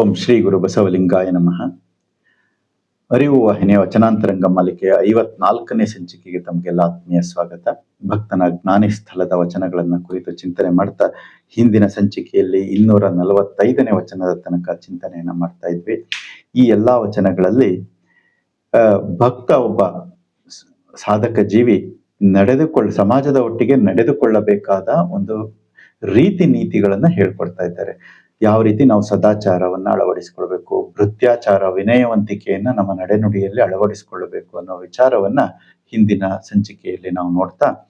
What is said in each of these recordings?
ಓಂ ಶ್ರೀ ಗುರು ಬಸವಲಿಂಗಾಯ ನಮಃ. ಅರಿವು ವಾಹಿನಿಯ ವಚನಾಂತರಂಗ ಮಾಲಿಕೆಯ ಐವತ್ನಾಲ್ಕನೇ ಸಂಚಿಕೆಗೆ ತಮಗೆಲ್ಲ ಆತ್ಮೀಯ ಸ್ವಾಗತ. ಭಕ್ತನ ಜ್ಞಾನಿ ಸ್ಥಳದ ವಚನಗಳನ್ನು ಕುರಿತು ಚಿಂತನೆ ಮಾಡ್ತಾ ಹಿಂದಿನ ಸಂಚಿಕೆಯಲ್ಲಿ ಇನ್ನೂರ ನಲವತ್ತೈದನೇ ವಚನದ ತನಕ ಚಿಂತನೆಯನ್ನ ಮಾಡ್ತಾ ಇದ್ವಿ. ಈ ಎಲ್ಲಾ ವಚನಗಳಲ್ಲಿ ಭಕ್ತ ಒಬ್ಬ ಸಾಧಕ ಜೀವಿ ನಡೆದುಕೊಳ್ಳ, ಸಮಾಜದ ಒಟ್ಟಿಗೆ ನಡೆದುಕೊಳ್ಳಬೇಕಾದ ಒಂದು ರೀತಿ ನೀತಿಗಳನ್ನ ಹೇಳ್ಕೊಡ್ತಾ ಇದ್ದಾರೆ. ಯಾವ ರೀತಿ ನಾವು ಸದಾಚಾರವನ್ನ ಅಳವಡಿಸಿಕೊಳ್ಬೇಕು, ಭೃತ್ಯಾಚಾರ ವಿನಯವಂತಿಕೆಯನ್ನ ನಮ್ಮ ನಡೆನುಡಿಯಲ್ಲಿ ಅಳವಡಿಸಿಕೊಳ್ಳಬೇಕು ಅನ್ನೋ ವಿಚಾರವನ್ನ ಹಿಂದಿನ ಸಂಚಿಕೆಯಲ್ಲಿ ನಾವು ನೋಡ್ತಾ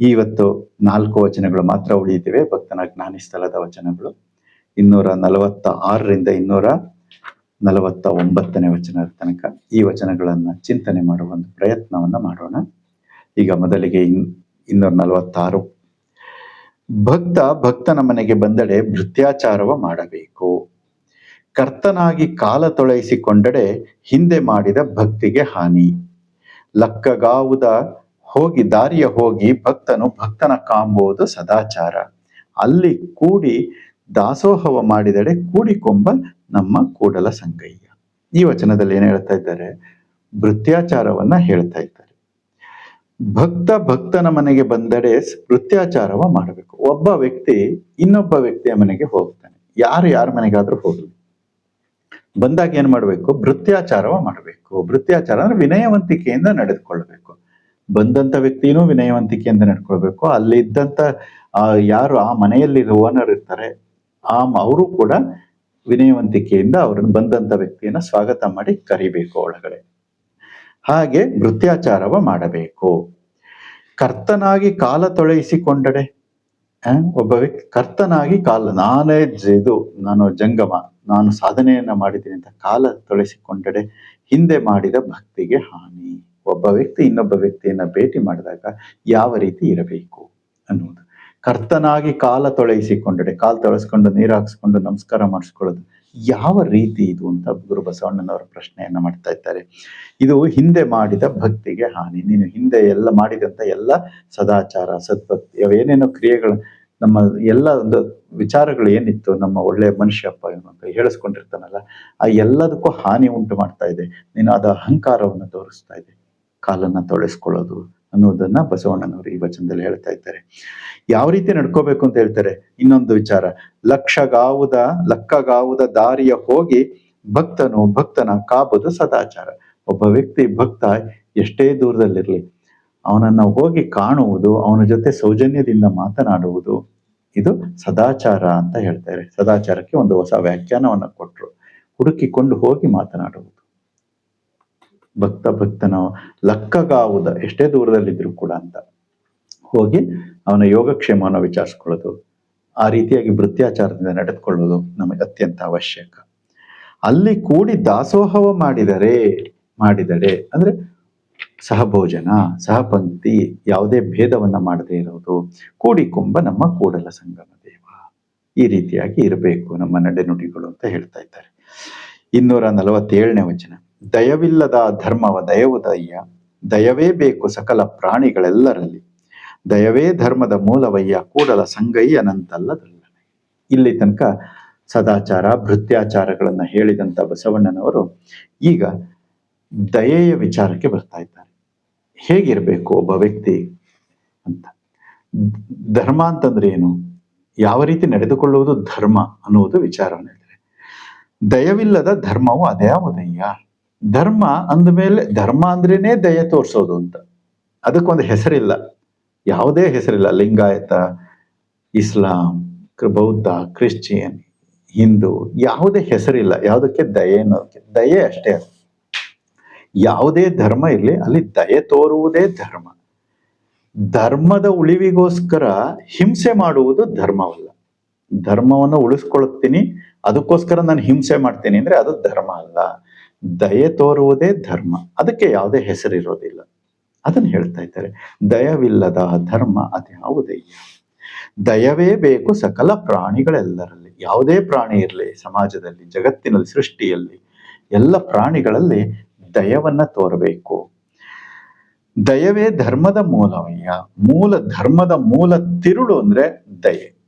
ಇವತ್ತು ನಾಲ್ಕು ವಚನಗಳು ಮಾತ್ರ ಉಳಿಯುತ್ತಿವೆ. ಭಕ್ತನ ಜ್ಞಾನಿಸ್ಥಳದ ವಚನಗಳು. ಇನ್ನೂರ ನಲವತ್ತ ಆರರಿಂದ ಇನ್ನೂರ ನಲವತ್ತ ಒಂಬತ್ತನೇ ವಚನದ ತನಕ ಈ ವಚನಗಳನ್ನ ಚಿಂತನೆ ಮಾಡುವ ಒಂದು ಪ್ರಯತ್ನವನ್ನ ಮಾಡೋಣ. ಈಗ ಮೊದಲಿಗೆ ಇನ್ ಇನ್ನೂರ ನಲವತ್ತಾರು. ಭಕ್ತ ಭಕ್ತನ ಮನೆಗೆ ಬಂದಡೆ ಭೃತ್ಯಾಚಾರವ ಮಾಡಬೇಕು. ಕರ್ತನಾಗಿ ಕಾಲ ತೊಳೈಸಿಕೊಂಡಡೆ ಹಿಂದೆ ಮಾಡಿದ ಭಕ್ತಿಗೆ ಹಾನಿ. ಲಕ್ಕಗಾವುದ ಹೋಗಿ ದಾರಿಯ ಹೋಗಿ ಭಕ್ತನು ಭಕ್ತನ ಕಾಂಬುವುದು ಸದಾಚಾರ. ಅಲ್ಲಿ ಕೂಡಿ ದಾಸೋಹವ ಮಾಡಿದಡೆ ಕೂಡಿಕೊಂಬ ನಮ್ಮ ಕೂಡಲ ಸಂಗಯ್ಯ. ಈ ವಚನದಲ್ಲಿ ಏನು ಹೇಳ್ತಾ ಇದ್ದಾರೆ? ಭೃತ್ಯಾಚಾರವನ್ನ ಹೇಳ್ತಾ ಇದ್ದಾರೆ. ಭಕ್ತ ಭಕ್ತನ ಮನೆಗೆ ಬಂದರೆ ಕೃತ್ಯಾಚಾರವ ಮಾಡಬೇಕು. ಒಬ್ಬ ವ್ಯಕ್ತಿ ಇನ್ನೊಬ್ಬ ವ್ಯಕ್ತಿಯ ಮನೆಗೆ ಹೋಗ್ತಾನೆ. ಯಾರು ಯಾರ ಮನೆಗಾದ್ರೂ ಹೋಗ್ಲಿ. ಬಂದಾಗ ಏನ್ ಮಾಡ್ಬೇಕು? ಭೃತ್ಯಾಚಾರವ ಮಾಡಬೇಕು. ಭೃತ್ಯಾಚಾರ ಅಂದ್ರೆ ವಿನಯವಂತಿಕೆಯಿಂದ ನಡೆದುಕೊಳ್ಬೇಕು ಬಂದಂತ ವ್ಯಕ್ತಿನೂ ವಿನಯವಂತಿಕೆಯಿಂದ ನಡ್ಕೊಳ್ಬೇಕು ಅಲ್ಲಿ ಇದ್ದಂತ ಯಾರು ಆ ಮನೆಯಲ್ಲಿ ಓನರ್ ಇರ್ತಾರೆ, ಆ, ಅವರು ಕೂಡ ವಿನಯವಂತಿಕೆಯಿಂದ ಅವ್ರನ್ನ ಬಂದಂತ ವ್ಯಕ್ತಿಯನ್ನ ಸ್ವಾಗತ ಮಾಡಿ ಕರಿಬೇಕು ಒಳಗಡೆ. ಹಾಗೆ ವೃತ್ಯಾಚಾರವ ಮಾಡಬೇಕು. ಕರ್ತನಾಗಿ ಕಾಲ ತೊಳೆಯಿಸಿಕೊಂಡಡೆ ಒಬ್ಬ ವ್ಯಕ್ತಿ ಕರ್ತನಾಗಿ ಕಾಲ, ನಾನೇ ಇದು, ನಾನು ಜಂಗಮ, ನಾನು ಸಾಧನೆಯನ್ನ ಮಾಡಿದ್ದೀನಿ ಅಂತ ಕಾಲ ತೊಳೆಸಿಕೊಂಡಡೆ ಹಿಂದೆ ಮಾಡಿದ ಭಕ್ತಿಗೆ ಹಾನಿ. ಒಬ್ಬ ವ್ಯಕ್ತಿ ಇನ್ನೊಬ್ಬ ವ್ಯಕ್ತಿಯನ್ನ ಭೇಟಿ ಮಾಡಿದಾಗ ಯಾವ ರೀತಿ ಇರಬೇಕು ಅನ್ನುವುದು. ಕರ್ತನಾಗಿ ಕಾಲ ತೊಳೆಯಿಸಿಕೊಂಡಡೆ ಕಾಲು ತೊಳೆಸ್ಕೊಂಡು ನೀರು ಹಾಕ್ಸ್ಕೊಂಡು ನಮಸ್ಕಾರ ಮಾಡಿಸ್ಕೊಳ್ಳೋದು ಯಾವ ರೀತಿ ಇದು ಅಂತ ಗುರು ಬಸವಣ್ಣನವರ ಪ್ರಶ್ನೆಯನ್ನ ಮಾಡ್ತಾ ಇದ್ದಾರೆ. ಇದು ಹಿಂದೆ ಮಾಡಿದ ಭಕ್ತಿಗೆ ಹಾನಿ. ನೀನು ಹಿಂದೆ ಎಲ್ಲ ಮಾಡಿದಂತ ಎಲ್ಲ ಸದಾಚಾರ, ಸದ್ಭಕ್ತಿ ಅವೇನೇನೋ ಕ್ರಿಯೆಗಳು ನಮ್ಮ ಎಲ್ಲ ಒಂದು ವಿಚಾರಗಳು ಏನಿತ್ತು, ನಮ್ಮ ಒಳ್ಳೆಯ ಮನುಷ್ಯಪ್ಪ ಇವನು ಅಂತ ಹೇಳಿಸ್ಕೊಂಡಿರ್ತಾನಲ್ಲ, ಆ ಎಲ್ಲದಕ್ಕೂ ಹಾನಿ ಉಂಟು ಮಾಡ್ತಾ ಇದೆ. ನೀನು ಅದ ಅಹಂಕಾರವನ್ನು ತೋರಿಸ್ತಾ ಇದೆ. ಕಾಲನ್ನ ತೊಳೆಸ್ಕೊಳ್ಳೋದು ಅನ್ನೋದನ್ನ ಬಸವಣ್ಣನವರು ಈ ವಚನದಲ್ಲಿ ಹೇಳ್ತಾ ಇದ್ದಾರೆ. ಯಾವ ರೀತಿ ನಡ್ಕೋಬೇಕು ಅಂತ ಹೇಳ್ತಾರೆ? ಇನ್ನೊಂದು ವಿಚಾರ. ಲಕ್ಷಗಾವುದ, ಲಕ್ಕಗಾವುದ ದಾರಿಯ ಹೋಗಿ ಭಕ್ತನು ಭಕ್ತನ ಕಾಬದು ಸದಾಚಾರ. ಒಬ್ಬ ವ್ಯಕ್ತಿ ಭಕ್ತ ಎಷ್ಟೇ ದೂರದಲ್ಲಿರ್ಲಿ, ಅವನನ್ನ ಹೋಗಿ ಕಾಣುವುದು, ಅವನ ಜೊತೆ ಸೌಜನ್ಯದಿಂದ ಮಾತನಾಡುವುದು, ಇದು ಸದಾಚಾರ ಅಂತ ಹೇಳ್ತಾರೆ ಸದಾಚಾರಕ್ಕೆ ಒಂದು ಹೊಸ ವ್ಯಾಖ್ಯಾನವನ್ನು ಕೊಟ್ರು. ಹುಡುಕಿಕೊಂಡು ಹೋಗಿ ಮಾತನಾಡುವುದು. ಭಕ್ತ ಭಕ್ತನ ಲಕ್ಕಗಾವುದ, ಎಷ್ಟೇ ದೂರದಲ್ಲಿದ್ರು ಕೂಡ ಅಂತ. ಹೋಗಿ ಅವನ ಯೋಗಕ್ಷೇಮವನ್ನು ವಿಚಾರಿಸ್ಕೊಳ್ಳೋದು, ಆ ರೀತಿಯಾಗಿ ವೃತ್ಯಾಚಾರದಿಂದ ನಡೆದುಕೊಳ್ಳೋದು ನಮಗೆ ಅತ್ಯಂತ ಅವಶ್ಯಕ. ಅಲ್ಲಿ ಕೂಡಿ ದಾಸೋಹವ ಮಾಡಿದರೆ ಮಾಡಿದರೆ, ಅಂದ್ರೆ ಸಹಭೋಜನ, ಸಹಪಂಕ್ತಿ, ಯಾವುದೇ ಭೇದವನ್ನ ಮಾಡದೇ ಇರೋದು ಕೂಡಿಕೊಂಬ ನಮ್ಮ ಕೂಡಲ ಸಂಗಮ ದೇವ. ಈ ರೀತಿಯಾಗಿ ಇರಬೇಕು ನಮ್ಮ ನಡೆನುಡಿಗಳು ಅಂತ ಹೇಳ್ತಾ ಇದ್ದಾರೆ. ಇನ್ನೂರ ನಲವತ್ತೇಳನೇ ವಚನ. ದಯವಿಲ್ಲದ ಧರ್ಮವ ದಯವುದಯ್ಯ, ದಯವೇ ಬೇಕು ಸಕಲ ಪ್ರಾಣಿಗಳೆಲ್ಲರಲ್ಲಿ. ದಯವೇ ಧರ್ಮದ ಮೂಲವಯ್ಯ, ಕೂಡಲ ಸಂಗಯ್ಯನಂತಲ್ಲದಲ್ಲ ಇಲ್ಲಿ ತನಕ ಸದಾಚಾರ, ಭೃತ್ಯಾಚಾರಗಳನ್ನು ಹೇಳಿದಂತ ಬಸವಣ್ಣನವರು ಈಗ ದಯೆಯ ವಿಚಾರಕ್ಕೆ ಬರ್ತಾ ಇದ್ದಾರೆ. ಹೇಗಿರಬೇಕು ಒಬ್ಬ ವ್ಯಕ್ತಿ ಅಂತ. ಧರ್ಮ ಅಂತಂದ್ರೆ ಏನು? ಯಾವ ರೀತಿ ನಡೆದುಕೊಳ್ಳುವುದು ಧರ್ಮ ಅನ್ನುವುದು ವಿಚಾರವನ್ನು ಹೇಳ್ತಾರೆ ದಯವಿಲ್ಲದ ಧರ್ಮವು ಅದ್ಯಾವುದಯ್ಯ ಧರ್ಮ ಅಂದಮೇಲೆ ಧರ್ಮ ಅಂದ್ರೇನೆ ದಯೆ ತೋರಿಸೋದು ಅಂತ. ಅದಕ್ಕೊಂದು ಹೆಸರಿಲ್ಲ. ಯಾವುದೇ ಹೆಸರಿಲ್ಲ. ಲಿಂಗಾಯತ, ಇಸ್ಲಾಂ ಬೌದ್ಧ, ಕ್ರಿಶ್ಚಿಯನ್, ಹಿಂದೂ ಯಾವುದೇ ಹೆಸರಿಲ್ಲ. ಯಾವುದಕ್ಕೆ ದಯೆ ಅನ್ನೋದಕ್ಕೆ. ದಯೆ ಅಷ್ಟೇ ಯಾವುದೇ ಧರ್ಮ ಇರಲಿ, ಅಲ್ಲಿ ದಯೆ ತೋರುವುದೇ ಧರ್ಮ. ಧರ್ಮದ ಉಳಿವಿಗೋಸ್ಕರ ಹಿಂಸೆ ಮಾಡುವುದು ಧರ್ಮವಲ್ಲ. ಧರ್ಮವನ್ನು ಉಳಿಸ್ಕೊಳ್ತೀನಿ, ಅದಕ್ಕೋಸ್ಕರ ನಾನು ಹಿಂಸೆ ಮಾಡ್ತೀನಿ ಅಂದ್ರೆ ಅದು ಧರ್ಮ ಅಲ್ಲ. ದಯೆ ತೋರುವುದೇ ಧರ್ಮ. ಅದಕ್ಕೆ ಯಾವುದೇ ಹೆಸರಿರೋದಿಲ್ಲ. ಅದನ್ನು ಹೇಳ್ತಾ ಇದ್ದಾರೆ. ದಯವಿಲ್ಲದ ಧರ್ಮ ಅದ್ಯಾವುದಯ್ಯ ದಯವೇ ಬೇಕು ಸಕಲ ಪ್ರಾಣಿಗಳೆಲ್ಲರಲ್ಲಿ. ಯಾವುದೇ ಪ್ರಾಣಿ ಇರಲಿ ಸಮಾಜದಲ್ಲಿ, ಜಗತ್ತಿನಲ್ಲಿ, ಸೃಷ್ಟಿಯಲ್ಲಿ, ಎಲ್ಲ ಪ್ರಾಣಿಗಳಲ್ಲಿ ದಯವನ್ನ ತೋರಬೇಕು. ದಯವೇ ಧರ್ಮದ ಮೂಲವಯ್ಯ. ಮೂಲ ಧರ್ಮದ ಮೂಲ ತಿರುಳು ಅಂದ್ರೆ ದಯೆ.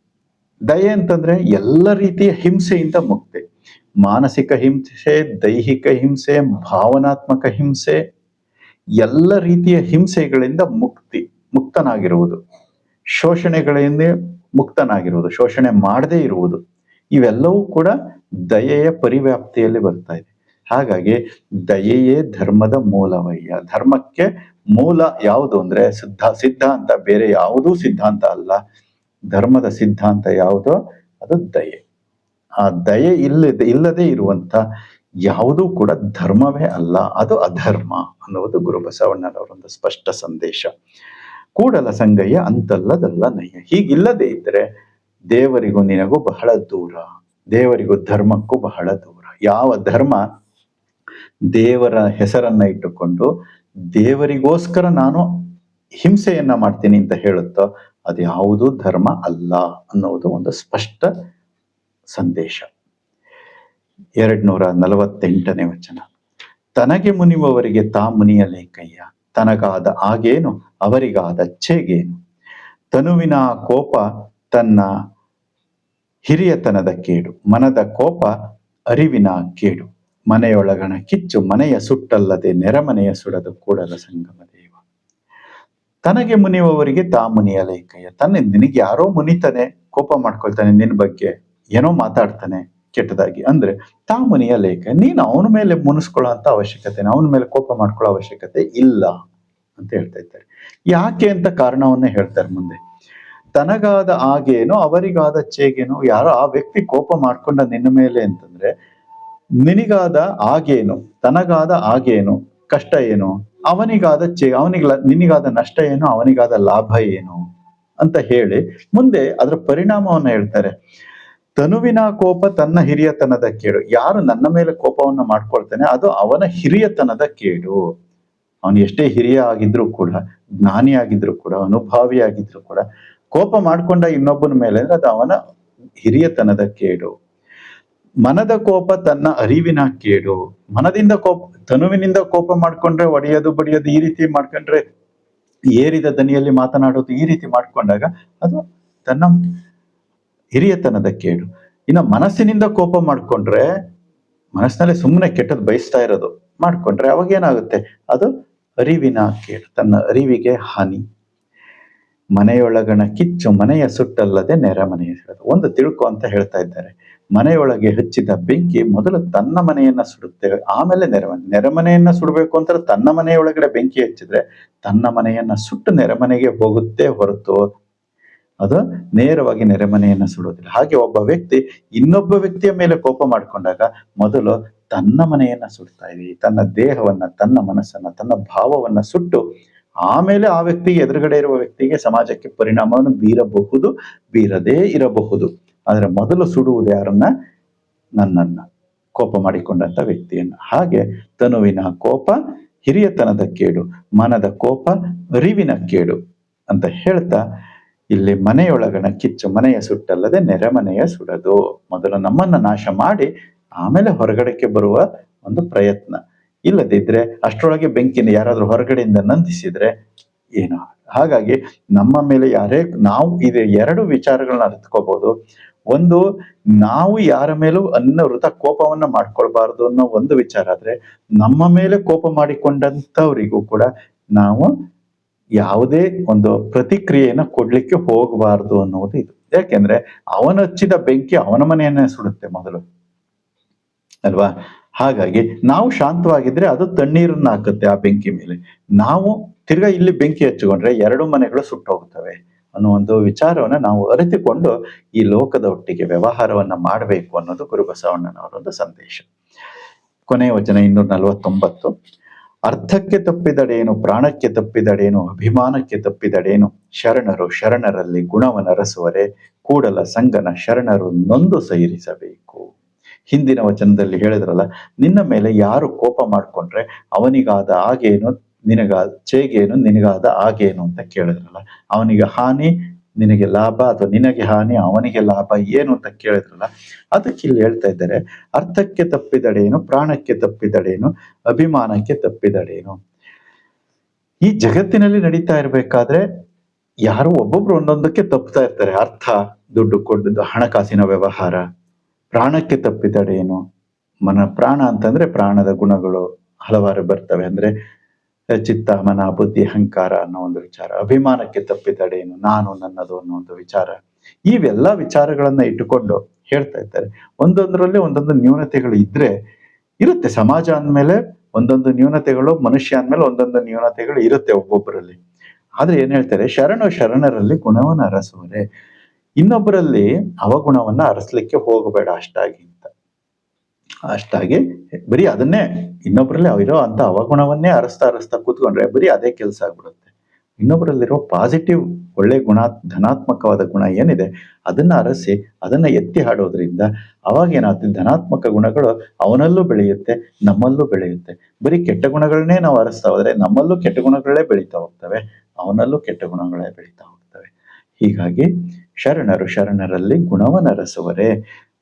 ದಯೆ ಅಂತಂದ್ರೆ ಎಲ್ಲ ರೀತಿಯ ಹಿಂಸೆಯಿಂದ ಮುಕ್ತಿ. ಮಾನಸಿಕ ಹಿಂಸೆ, ದೈಹಿಕ ಹಿಂಸೆ, ಭಾವನಾತ್ಮಕ ಹಿಂಸೆ, ಎಲ್ಲ ರೀತಿಯ ಹಿಂಸೆಗಳಿಂದ ಮುಕ್ತಿ, ಮುಕ್ತನಾಗಿರುವುದು. ಶೋಷಣೆಗಳಿಂದ ಮುಕ್ತನಾಗಿರುವುದು, ಶೋಷಣೆ ಮಾಡದೇ ಇರುವುದು. ಇವೆಲ್ಲವೂ ಕೂಡ ದಯೆಯ ಪರಿವ್ಯಾಪ್ತಿಯಲ್ಲಿ ಬರ್ತಾ ಇದೆ. ಹಾಗಾಗಿ ದಯೆಯೇ ಧರ್ಮದ ಮೂಲವಯ್ಯ. ಧರ್ಮಕ್ಕೆ ಮೂಲ ಯಾವುದು ಅಂದ್ರೆ ಸಿದ್ಧ, ಸಿದ್ಧಾಂತ, ಬೇರೆ ಯಾವುದೂ ಸಿದ್ಧಾಂತ ಅಲ್ಲ. ಧರ್ಮದ ಸಿದ್ಧಾಂತ ಯಾವುದೋ? ಅದು ದಯೆ. ಆ ದಯೆ ಇಲ್ಲದೆ ಇಲ್ಲದೆ ಇರುವಂತ ಯಾವುದೂ ಕೂಡ ಧರ್ಮವೇ ಅಲ್ಲ, ಅದು ಅಧರ್ಮ ಅನ್ನುವುದು ಗುರು ಬಸವಣ್ಣನವರೊಂದು ಸ್ಪಷ್ಟ ಸಂದೇಶ. ಕೂಡಲ ಸಂಗಯ್ಯ, ಅಂತಲ್ಲದಲ್ಲ ನಯ್ಯ. ಹೀಗಿಲ್ಲದೆ ಇದ್ರೆ ದೇವರಿಗೂ ನಿನಗೂ ಬಹಳ ದೂರ, ದೇವರಿಗೂ ಧರ್ಮಕ್ಕೂ ಬಹಳ ದೂರ. ಯಾವ ಧರ್ಮ ದೇವರ ಹೆಸರನ್ನ ಇಟ್ಟುಕೊಂಡು ದೇವರಿಗೋಸ್ಕರ ನಾನು ಹಿಂಸೆಯನ್ನ ಮಾಡ್ತೀನಿ ಅಂತ ಹೇಳುತ್ತೋ ಅದು ಯಾವುದೂ ಧರ್ಮ ಅಲ್ಲ ಅನ್ನೋದು ಒಂದು ಸ್ಪಷ್ಟ ಸಂದೇಶ. ಎರಡ್ನೂರ ನಲವತ್ತೆಂಟನೇ ವಚನ. ತನಗೆ ಮುನಿಯುವವರಿಗೆ ತಾ ಮುನಿಯಲೇಕಯ್ಯ ತನಗಾದ ಆಗೇನು ಅವರಿಗಾದ ಛೇಗೇನು? ತನುವಿನ ಕೋಪ ತನ್ನ ಹಿರಿಯತನದ ಕೇಡು, ಮನದ ಕೋಪ ಅರಿವಿನ ಕೇಡು. ಮನೆಯೊಳಗಣ ಕಿಚ್ಚು, ಮನೆಯ ಸುಟ್ಟಲ್ಲದೆ ನೆರೆಮನೆಯ ಸುಡದು ಕೂಡಲ ಸಂಗಮ ದೇವ. ತನಗೆ ಮುನಿಯುವವರಿಗೆ ತಾ ಮುನಿಯಲೇಕಯ್ಯ ತನ್ನ ನಿನಗೆ ಯಾರೋ ಮುನಿತಾನೆ ಕೋಪ ಮಾಡ್ಕೊಳ್ತಾನೆ ನಿನ್ನ ಬಗ್ಗೆ. ಏನೋ ಮಾತಾಡ್ತಾನೆ ಕೆಟ್ಟದಾಗಿ. ಅಂದ್ರೆ ತಾ ಮುನಿಯ ಲೇಖ, ನೀನು ಅವನ ಮೇಲೆ ಮುನಿಸ್ಕೊಳ್ಳೋ ಅಂತ ಅವಶ್ಯಕತೆ, ಅವನ ಮೇಲೆ ಕೋಪ ಮಾಡ್ಕೊಳ್ಳೋ ಅವಶ್ಯಕತೆ ಇಲ್ಲ ಅಂತ ಹೇಳ್ತಾ ಇದ್ದಾರೆ. ಯಾಕೆ ಅಂತ ಕಾರಣವನ್ನ ಹೇಳ್ತಾರೆ ಮುಂದೆ. ತನಗಾದ ಆಗೇನೋ ಅವರಿಗಾದ ಚೇಗೇನೋ, ಯಾರೋ ಆ ವ್ಯಕ್ತಿ ಕೋಪ ಮಾಡ್ಕೊಂಡ ನಿನ್ನ ಮೇಲೆ ಅಂತಂದ್ರೆ, ನಿನಗಾದ ಆಗೇನು ತನಗಾದ ಆಗೇನು ಕಷ್ಟ ಏನು, ಅವನಿಗಾದ ಚೇ, ಅವನಿಗ ನಿನಗಾದ ನಷ್ಟ ಏನು, ಅವನಿಗಾದ ಲಾಭ ಏನು ಅಂತ ಹೇಳಿ ಮುಂದೆ ಅದರ ಪರಿಣಾಮವನ್ನ ಹೇಳ್ತಾರೆ. ತನುವಿನ ಕೋಪ ತನ್ನ ಹಿರಿಯತನದ ಕೇಡು. ಯಾರು ನನ್ನ ಮೇಲೆ ಕೋಪವನ್ನ ಮಾಡ್ಕೊಳ್ತಾನೆ, ಅದು ಅವನ ಹಿರಿಯತನದ ಕೇಡು. ಅವನು ಎಷ್ಟೇ ಹಿರಿಯ ಆಗಿದ್ರು ಕೂಡ, ಜ್ಞಾನಿ ಆಗಿದ್ರು ಕೂಡ, ಅನುಭಾವಿ ಆಗಿದ್ರು ಕೂಡ, ಕೋಪ ಮಾಡ್ಕೊಂಡ ಇನ್ನೊಬ್ಬನ ಮೇಲೆ ಅಂದ್ರೆ ಅದು ಅವನ ಹಿರಿಯತನದ ಕೇಡು. ಮನದ ಕೋಪ ತನ್ನ ಅರಿವಿನ ಕೇಡು. ಮನದಿಂದ ಕೋಪ, ತನುವಿನಿಂದ ಕೋಪ ಮಾಡ್ಕೊಂಡ್ರೆ ಒಡೆಯೋದು ಬಡಿಯೋದು ಈ ರೀತಿ ಮಾಡ್ಕೊಂಡ್ರೆ ಏರಿದ ದನಿಯಲ್ಲಿ ಮಾತನಾಡೋದು ಈ ರೀತಿ ಮಾಡ್ಕೊಂಡಾಗ ಅದು ತನ್ನ ಹಿರಿಯತನದ ಕೇಡು. ಇನ್ನು ಮನಸ್ಸಿನಿಂದ ಕೋಪ ಮಾಡ್ಕೊಂಡ್ರೆ ಮನಸ್ಸಿನಲ್ಲಿ ಸುಮ್ಮನೆ ಕೆಟ್ಟದ್ದು ಬಯಸ್ತಾ ಇರೋದು ಮಾಡ್ಕೊಂಡ್ರೆ ಅವಾಗ ಏನಾಗುತ್ತೆ? ಅದು ಅರಿವಿನ ಕೇಡು, ತನ್ನ ಅರಿವಿಗೆ ಹಾನಿ. ಮನೆಯೊಳಗಣ ಕಿಚ್ಚು, ಮನೆಯ ಸುಟ್ಟಲ್ಲದೆ ನೆರೆಮನೆಯ ಸುಡೋದು ಒಂದು ತಿಳ್ಕೊ ಅಂತ ಹೇಳ್ತಾ ಇದ್ದಾರೆ. ಮನೆಯೊಳಗೆ ಹಚ್ಚಿದ ಬೆಂಕಿ ಮೊದಲು ತನ್ನ ಮನೆಯನ್ನ ಸುಡುತ್ತೇವೆ ಆಮೇಲೆ ನೆರೆಮನೆ ನೆರೆಮನೆಯನ್ನ ಸುಡಬೇಕು ಅಂತ ತನ್ನ ಮನೆಯೊಳಗಡೆ ಬೆಂಕಿ ಹಚ್ಚಿದ್ರೆ ತನ್ನ ಮನೆಯನ್ನ ಸುಟ್ಟು ನೆರೆಮನೆಗೆ ಹೋಗುತ್ತೆ ಹೊರತು ಅದು ನೇರವಾಗಿ ನೆರೆಮನೆಯನ್ನು ಸುಡೋದಿಲ್ಲ. ಹಾಗೆ ಒಬ್ಬ ವ್ಯಕ್ತಿ ಇನ್ನೊಬ್ಬ ವ್ಯಕ್ತಿಯ ಮೇಲೆ ಕೋಪ ಮಾಡಿಕೊಂಡಾಗ ಮೊದಲು ತನ್ನ ಮನೆಯನ್ನ ಸುಡ್ತಾ ಇದ್ದೀವಿ ತನ್ನ ದೇಹವನ್ನ, ತನ್ನ ಮನಸ್ಸನ್ನ, ತನ್ನ ಭಾವವನ್ನ ಸುಟ್ಟು, ಆಮೇಲೆ ಆ ವ್ಯಕ್ತಿಗೆ ಎದುರುಗಡೆ ಇರುವ ವ್ಯಕ್ತಿಗೆ ಸಮಾಜಕ್ಕೆ ಪರಿಣಾಮವನ್ನು ಬೀರಬಹುದು, ಬೀರದೇ ಇರಬಹುದು. ಆದ್ರೆ ಮೊದಲು ಸುಡುವುದು ಯಾರನ್ನ? ನನ್ನನ್ನ. ಕೋಪ ಮಾಡಿಕೊಂಡಂತ ವ್ಯಕ್ತಿಯನ್ನ. ಹಾಗೆ ತನುವಿನ ಕೋಪ ಹಿರಿಯತನದ ಕೇಡು, ಮನದ ಕೋಪ ಅರಿವಿನ ಕೇಡು ಅಂತ ಹೇಳ್ತಾ ಇಲ್ಲಿ ಮನೆಯೊಳಗಣ ಕಿಚ್ಚು ಮನೆಯ ಸುಟ್ಟಲ್ಲದೆ ನೆರೆಮನೆಯ ಸುಡದು. ಮೊದಲು ನಮ್ಮನ್ನ ನಾಶ ಮಾಡಿ ಆಮೇಲೆ ಹೊರಗಡೆಗೆ ಬರುವ ಒಂದು ಪ್ರಯತ್ನ. ಇಲ್ಲದಿದ್ರೆ ಅಷ್ಟರೊಳಗೆ ಬೆಂಕಿನ ಯಾರಾದ್ರೂ ಹೊರಗಡೆಯಿಂದ ನಂದಿಸಿದ್ರೆ ಏನು? ಹಾಗಾಗಿ ನಮ್ಮ ಮೇಲೆ ಯಾರೇ ನಾವು ಇದು ಎರಡು ವಿಚಾರಗಳನ್ನ ಅರ್ಥಕೋಬಹುದು ಒಂದು, ನಾವು ಯಾರ ಮೇಲೂ ಅನ್ನವೃತ ಕೋಪವನ್ನ ಮಾಡ್ಕೊಳ್ಬಾರ್ದು ಅನ್ನೋ ಒಂದು ವಿಚಾರ ಆದ್ರೆ ನಮ್ಮ ಮೇಲೆ ಕೋಪ ಮಾಡಿಕೊಂಡಂತವರಿಗೂ ಕೂಡ ನಾವು ಯಾವುದೇ ಒಂದು ಪ್ರತಿಕ್ರಿಯೆಯನ್ನ ಕೊಡ್ಲಿಕ್ಕೆ ಹೋಗಬಾರ್ದು ಅನ್ನೋದು ಇದು. ಯಾಕೆಂದ್ರೆ ಅವನ ಹಚ್ಚಿದ ಬೆಂಕಿ ಅವನ ಮನೆಯನ್ನೇ ಸುಡುತ್ತೆ ಮೊದಲು. ಅಲ್ವಾ? ಹಾಗಾಗಿ ನಾವು ಶಾಂತವಾಗಿದ್ರೆ ಅದು ತಣ್ಣೀರನ್ನ ಹಾಕುತ್ತೆ ಆ ಬೆಂಕಿ ಮೇಲೆ. ನಾವು ತಿರ್ಗಾ ಇಲ್ಲಿ ಬೆಂಕಿ ಹಚ್ಚಿಕೊಂಡ್ರೆ ಎರಡು ಮನೆಗಳು ಸುಟ್ಟೋಗ್ತವೆ ಅನ್ನೋ ಒಂದು ವಿಚಾರವನ್ನ ನಾವು ಅರಿತುಕೊಂಡು ಈ ಲೋಕದ ಒಟ್ಟಿಗೆ ವ್ಯವಹಾರವನ್ನ ಮಾಡಬೇಕು ಅನ್ನೋದು ಗುರುಬಸವಣ್ಣನವರ ಒಂದು ಸಂದೇಶ. ಕೊನೆಯ ವಚನ ಇನ್ನೂರ ನಲವತ್ತೊಂಬತ್ತು ಅರ್ಥಕ್ಕೆ ತಪ್ಪಿದಡೇನು ಪ್ರಾಣಕ್ಕೆ ತಪ್ಪಿದಡೇನು ಅಭಿಮಾನಕ್ಕೆ ತಪ್ಪಿದಡೇನು ಶರಣರು ಶರಣರಲ್ಲಿ ಗುಣವನರಸುವರೆ ಕೂಡಲ ಸಂಗನ ಶರಣರು ನೊಂದು ಸೈರಿಸಬೇಕು. ಹಿಂದಿನ ವಚನದಲ್ಲಿ ಹೇಳಿದ್ರಲ್ಲ, ನಿನ್ನ ಮೇಲೆ ಯಾರು ಕೋಪ ಮಾಡ್ಕೊಂಡ್ರೆ ಅವನಿಗಾದ ಆಗೇನು, ನಿನಗಾದ, ಚೇಗೇನು, ನಿನಗಾದ ಆಗೇನು ಅಂತ ಕೇಳಿದ್ರಲ್ಲ, ಅವನಿಗೆ ಹಾನಿ ನಿನಗೆ ಲಾಭ ಅಥವಾ ನಿನಗೆ ಹಾನಿ, ಅವನಿಗೆ ಲಾಭ ಏನು ಅಂತ ಕೇಳಿದ್ರಲ್ಲ, ಅದಕ್ಕೆ ಇಲ್ಲಿ ಹೇಳ್ತಾ ಇದ್ದಾರೆ, ಅರ್ಥಕ್ಕೆ ತಪ್ಪಿದಡೇನು ಪ್ರಾಣಕ್ಕೆ ತಪ್ಪಿದಡೇನು ಅಭಿಮಾನಕ್ಕೆ ತಪ್ಪಿದಡೇನು ಈ ಜಗತ್ತಿನಲ್ಲಿ ನಡೀತಾ ಇರಬೇಕಾದ್ರೆ ಯಾರು ಒಬ್ಬೊಬ್ರು ಒಂದೊಂದಕ್ಕೆ ತಪ್ಪುತ್ತಾ ಇರ್ತಾರೆ. ಅರ್ಥ, ದುಡ್ಡು ಕೊಡ್ದು, ಹಣಕಾಸಿನ ವ್ಯವಹಾರ, ಪ್ರಾಣಕ್ಕೆ ತಪ್ಪಿದಡೇನು ಮನ ಪ್ರಾಣ ಅಂತಂದ್ರೆ ಪ್ರಾಣದ ಗುಣಗಳು ಹಲವಾರು ಬರ್ತವೆ. ಅಂದ್ರೆ ಚಿತ್ತ ಮನ ಬುದ್ಧಿ ಅಹಂಕಾರ ಅನ್ನೋ ಒಂದು ವಿಚಾರ, ಅಭಿಮಾನಕ್ಕೆ ತಪ್ಪಿದಡೇನು ನಾನು ನನ್ನದು ಅನ್ನೋ ಒಂದು ವಿಚಾರ, ಇವೆಲ್ಲ ವಿಚಾರಗಳನ್ನ ಇಟ್ಟುಕೊಂಡು ಹೇಳ್ತಾ ಇದ್ದಾರೆ. ಒಂದೊಂದರಲ್ಲಿ ಒಂದೊಂದು ನ್ಯೂನತೆಗಳು ಇದ್ರೆ ಇರುತ್ತೆ. ಸಮಾಜ ಅಂದ್ಮೇಲೆ ಒಂದೊಂದು ನ್ಯೂನತೆಗಳು, ಮನುಷ್ಯ ಅಂದ್ಮೇಲೆ ಒಂದೊಂದು ನ್ಯೂನತೆಗಳು ಇರುತ್ತೆ ಒಬ್ಬೊಬ್ಬರಲ್ಲಿ. ಆದ್ರೆ ಏನ್ ಹೇಳ್ತಾರೆ? ಶರಣು ಶರಣರಲ್ಲಿ ಗುಣವನ್ನು ಅರಸುವರೆ. ಇನ್ನೊಬ್ಬರಲ್ಲಿ ಅವಗುಣವನ್ನ ಅರಸ್ಲಿಕ್ಕೆ ಹೋಗಬೇಡ ಅಷ್ಟಾಗಿ. ಅಷ್ಟಾಗಿ ಬರೀ ಅದನ್ನೇ ಇನ್ನೊಬ್ಬರಲ್ಲಿ ಅವಿರೋ ಅಂತ ಅವಗುಣವನ್ನೇ ಅರಸ್ತಾ ಅರಸ್ತಾ ಕೂತ್ಕೊಂಡ್ರೆ ಬರೀ ಅದೇ ಕೆಲಸ ಆಗ್ಬಿಡುತ್ತೆ. ಇನ್ನೊಬ್ಬರಲ್ಲಿರೋ ಪಾಸಿಟಿವ್ ಒಳ್ಳೆ ಗುಣ, ಧನಾತ್ಮಕವಾದ ಗುಣ ಏನಿದೆ, ಅದನ್ನ ಅರಸಿ, ಅದನ್ನ ಎತ್ತಿ ಹಾಡೋದ್ರಿಂದ ಅವಾಗ ಏನಾಗ್ತದೆ ಧನಾತ್ಮಕ ಗುಣಗಳು ಅವನಲ್ಲೂ ಬೆಳೆಯುತ್ತೆ, ನಮ್ಮಲ್ಲೂ ಬೆಳೆಯುತ್ತೆ. ಬರೀ ಕೆಟ್ಟ ಗುಣಗಳನ್ನೇ ನಾವು ಅರಸ್ತಾ ಹೋದ್ರೆ ನಮ್ಮಲ್ಲೂ ಕೆಟ್ಟ ಗುಣಗಳೇ ಬೆಳೀತಾ ಹೋಗ್ತವೆ, ಅವನಲ್ಲೂ ಕೆಟ್ಟ ಗುಣಗಳೇ ಬೆಳೀತಾ ಹೋಗ್ತವೆ. ಹೀಗಾಗಿ ಶರಣರು ಶರಣರಲ್ಲಿ ಗುಣವನ್ನರಸುವರೆ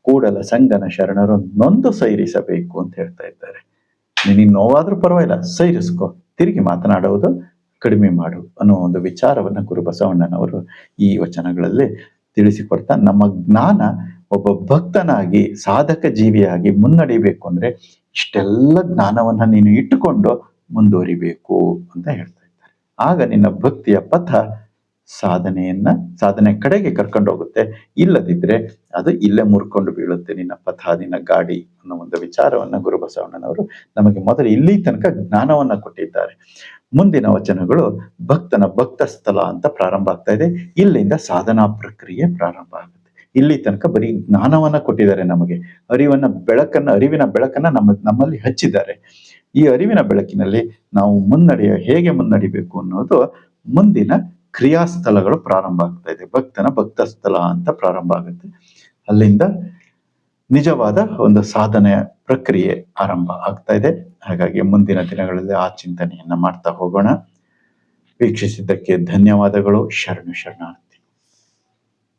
ಕೂಡಲ ಸಂಗನ ಶರಣರು ನೊಂದು ಸೈರಿಸಬೇಕು ಅಂತ ಹೇಳ್ತಾ ಇದ್ದಾರೆ. ನಿನಗೆ ನೋವಾದ್ರೂ ಪರವಾಗಿಲ್ಲ, ಸೈರಿಸ್ಕೋ. ತಿರುಗಿ ಮಾತನಾಡುವುದು ಕಡಿಮೆ ಮಾಡು ಅನ್ನೋ ಒಂದು ವಿಚಾರವನ್ನ ಗುರು ಬಸವಣ್ಣನವರು ಈ ವಚನಗಳಲ್ಲಿ ತಿಳಿಸಿಕೊಡ್ತಾ, ನಮ್ಮ ಜ್ಞಾನ ಒಬ್ಬ ಭಕ್ತನಾಗಿ, ಸಾಧಕ ಜೀವಿಯಾಗಿ ಮುನ್ನಡಿಬೇಕು ಅಂದ್ರೆ ಇಷ್ಟೆಲ್ಲ ಜ್ಞಾನವನ್ನ ನೀನು ಇಟ್ಟುಕೊಂಡು ಮುಂದುವರಿಬೇಕು ಅಂತ ಹೇಳ್ತಾ ಇದ್ದಾರೆ. ಆಗ ನಿನ್ನ ಭಕ್ತಿಯ ಪಥ ಸಾಧನೆಯನ್ನ ಸಾಧನೆ ಕಡೆಗೆ ಕರ್ಕೊಂಡು ಹೋಗುತ್ತೆ. ಇಲ್ಲದಿದ್ರೆ ಅದು ಇಲ್ಲೇ ಮುರ್ಕೊಂಡು ಬೀಳುತ್ತೆ. ನಿನ್ನ ಪಥ, ನಿನ್ನ ಗಾಡಿ ಅನ್ನೋ ಒಂದು ವಿಚಾರವನ್ನ ಗುರು ಬಸವಣ್ಣನವರು ನಮಗೆ ಮೊದಲು ಇಲ್ಲಿ ತನಕ ಜ್ಞಾನವನ್ನ ಕೊಟ್ಟಿದ್ದಾರೆ. ಮುಂದಿನ ವಚನಗಳು ಭಕ್ತನ ಭಕ್ತ ಸ್ಥಳ ಅಂತ ಪ್ರಾರಂಭ ಆಗ್ತಾ ಇದೆ. ಇಲ್ಲಿಂದ ಸಾಧನಾ ಪ್ರಕ್ರಿಯೆ ಪ್ರಾರಂಭ ಆಗುತ್ತೆ. ಇಲ್ಲಿ ತನಕ ಬರೀ ಜ್ಞಾನವನ್ನ ಕೊಟ್ಟಿದ್ದಾರೆ ನಮಗೆ. ಅರಿವನ್ನ, ಬೆಳಕನ್ನ, ಅರಿವಿನ ಬೆಳಕನ್ನ ನಮ್ಮ ನಮ್ಮಲ್ಲಿ ಹಚ್ಚಿದ್ದಾರೆ. ಈ ಅರಿವಿನ ಬೆಳಕಿನಲ್ಲಿ ನಾವು ಮುನ್ನಡೆಯ ಹೇಗೆ ಮುನ್ನಡಿಬೇಕು ಅನ್ನೋದು ಮುಂದಿನ ಕ್ರಿಯಾಸ್ಥಳಗಳು ಪ್ರಾರಂಭ ಆಗ್ತಾ ಇದೆ. ಭಕ್ತನ ಭಕ್ತ ಸ್ಥಳ ಅಂತ ಪ್ರಾರಂಭ ಆಗುತ್ತೆ. ಅಲ್ಲಿಂದ ನಿಜವಾದ ಒಂದು ಸಾಧನೆಯ ಪ್ರಕ್ರಿಯೆ ಆರಂಭ ಆಗ್ತಾ ಇದೆ. ಹಾಗಾಗಿ ಮುಂದಿನ ದಿನಗಳಲ್ಲಿ ಆ ಚಿಂತನೆಯನ್ನ ಮಾಡ್ತಾ ಹೋಗೋಣ. ವೀಕ್ಷಿಸಿದ್ದಕ್ಕೆ ಧನ್ಯವಾದಗಳು. ಶರಣು ಶರಣಾರ್ಥಿ.